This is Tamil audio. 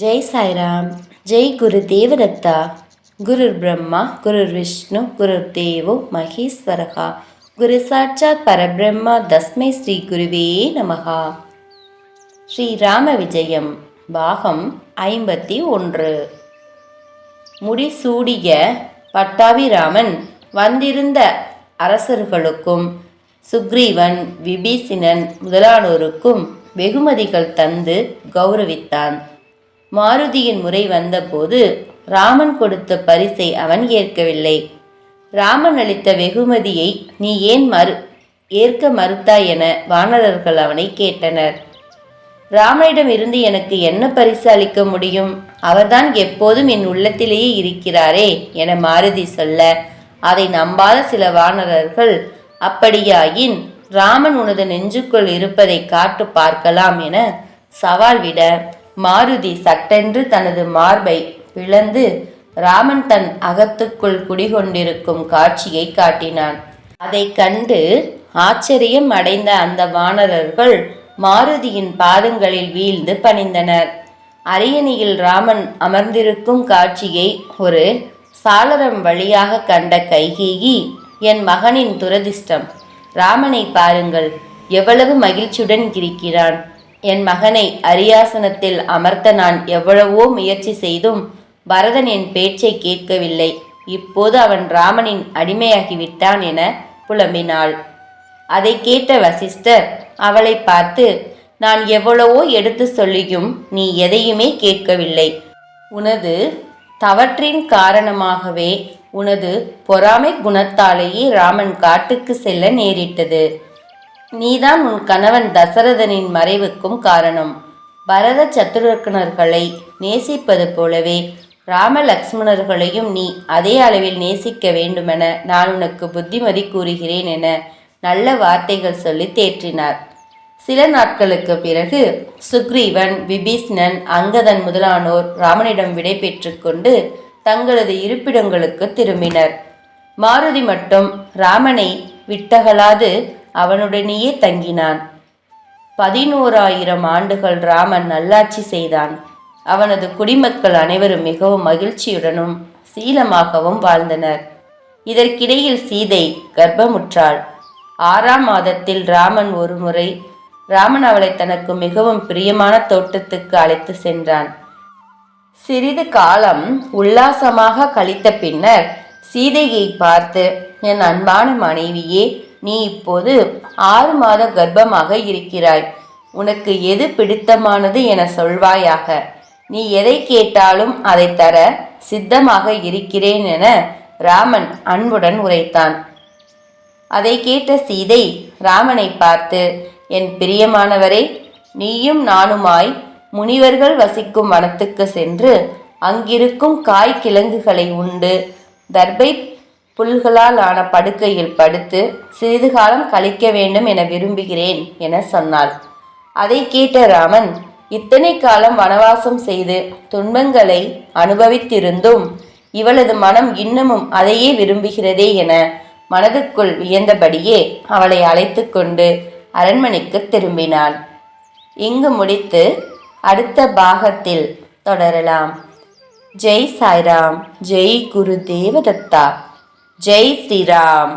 ஜெய் சாய்ராம் ஜெய் குரு தேவதத்தா குருர் பிரம்மா குருர் விஷ்ணு குருர் தேவோ மகேஸ்வரகா. குரு சாட்சாத் பரபிரம்மா தஸ்மை ஸ்ரீ குருவே நமகா ஸ்ரீ ராம விஜயம் பாகம் ஐம்பத்தி ஒன்று. முடிசூடிய பட்டாபிராமன் வந்திருந்த அரசர்களுக்கும் சுக்ரீவன் விபீசினன் முதலானோருக்கும் வெகுமதிகள் தந்து கௌரவித்தான். மாருதியின் முறை வந்தபோது ராமன் கொடுத்த பரிசை அவன் ஏற்கவில்லை. ராமன் அளித்த வெகுமதியை நீ ஏன் மறு ஏற்க மறுத்தாய் என வானரர்கள் அவனை கேட்டனர். ராமனிடம் இருந்து எனக்கு என்ன பரிசு அளிக்க முடியும்? அவர்தான் எப்போதும் என் உள்ளத்திலேயே இருக்கிறாரே என மாருதி சொல்ல அதை நம்பாத சில வானரர்கள் அப்படியாயின் ராமன் உனது நெஞ்சுக்குள் இருப்பதை காட்டு பார்க்கலாம் என சவால் விட மாருதி சட்டென்று தனது மார்பை பிளந்து ராமன் தன் அகத்துக்குள் குடிகொண்டிருக்கும் காட்சியை காட்டினான். அதை கண்டு ஆச்சரியம் அடைந்த அந்த வானரர்கள் மாருதியின் பாதங்களில் வீழ்ந்து பணிந்தனர். அரியணையில் ராமன் அமர்ந்திருக்கும் காட்சியை ஒரு சாளரம் வழியாக கண்ட கைகேயி என் மகனின் துரதிர்ஷ்டம். ராமனை பாருங்கள். எவ்வளவு மகிழ்ச்சியுடன் இருக்கிறான். என் மகனை அரியாசனத்தில் அமர்த்த நான் எவ்வளவோ முயற்சி செய்தும் பரதன் என் பேச்சை கேட்கவில்லை. இப்போது அவன் ராமனின் அடிமையாகிவிட்டான் என புலம்பினாள். அதை கேட்ட வசிஷ்டர் அவளை பார்த்து நான் எவ்வளவோ எடுத்து சொல்லியும் நீ எதையுமே கேட்கவில்லை. உனது தவற்றின் காரணமாகவே உனது பொறாமை குணத்தாலேயே ராமன் காட்டுக்கு செல்ல நேரிட்டது. நீதான் உன் கணவன் தசரதனின் மறைவுக்கும் காரணம். பரத சத்துருக்கணர்களை நேசிப்பது போலவே ராம லக்ஷ்மணர்களையும் நீ அதே அளவில் நேசிக்க வேண்டுமென நான் உனக்கு புத்திமதி கூறுகிறேன் என நல்ல வார்த்தைகள் சொல்லி தேற்றினார். சில நாட்களுக்கு பிறகு சுக்ரீவன் விபீஷ்ணன் அங்கதன் முதலானோர் ராமனிடம் விடை பெற்றுக்கொண்டு தங்களது இருப்பிடங்களுக்கு திரும்பினர். மாருதி மட்டும் ராமனை விட்டகலாது அவனுடனேயே தங்கினான். பதினோராயிரம் ஆண்டுகள் ராமன் நல்லாட்சி செய்தான். அவனது குடிமக்கள் அனைவரும் மிகவும் மகிழ்ச்சியுடனும் சீலமாகவும் வாழ்ந்தனர். இதற்கிடையில் சீதை கர்ப்பமுற்றாள். ஆறாம் மாதத்தில் ராமன் ஒருமுறை ராமன் அவளை தனக்கு மிகவும் பிரியமான தோட்டத்துக்கு அழைத்து சென்றான். சிறிது காலம் உல்லாசமாக கழித்த பின்னர் சீதையை பார்த்து என் அன்பான மனைவியே நீ இப்போது ஆறு மாத கர்ப்பமாக இருக்கிறாய். உனக்கு எது பிடித்தமானது என சொல்வாயாக. நீ எதை கேட்டாலும் அதை தர சித்தமாக இருக்கிறேன் என ராமன் அன்புடன் உரைத்தான். அதை கேட்ட சீதை ராமனை பார்த்து என் பிரியமானவரே நீயும் நானுமாய் முனிவர்கள் வசிக்கும் வனத்துக்கு சென்று அங்கிருக்கும் காய் கிழங்குகளை உண்டு. தர்பை புல்களால் ஆன படுக்கையில் படுத்து சிறிது காலம் கழிக்க வேண்டும் என விரும்புகிறேன் என சொன்னாள். அதை கேட்ட ராமன் இத்தனை காலம் வனவாசம் செய்து துன்பங்களை அனுபவித்திருந்தும் இவளது மனம் இன்னமும் அதையே விரும்புகிறதே என மனதுக்குள் வியந்தபடியே அவளை அழைத்து கொண்டு அரண்மனைக்கு திரும்பினான் இங்கு முடித்து அடுத்த பாகத்தில் தொடரலாம். ஜெய் சாய்ராம் ஜெய் குரு தேவதத்தா ஜெய் ஸ்ரீராம்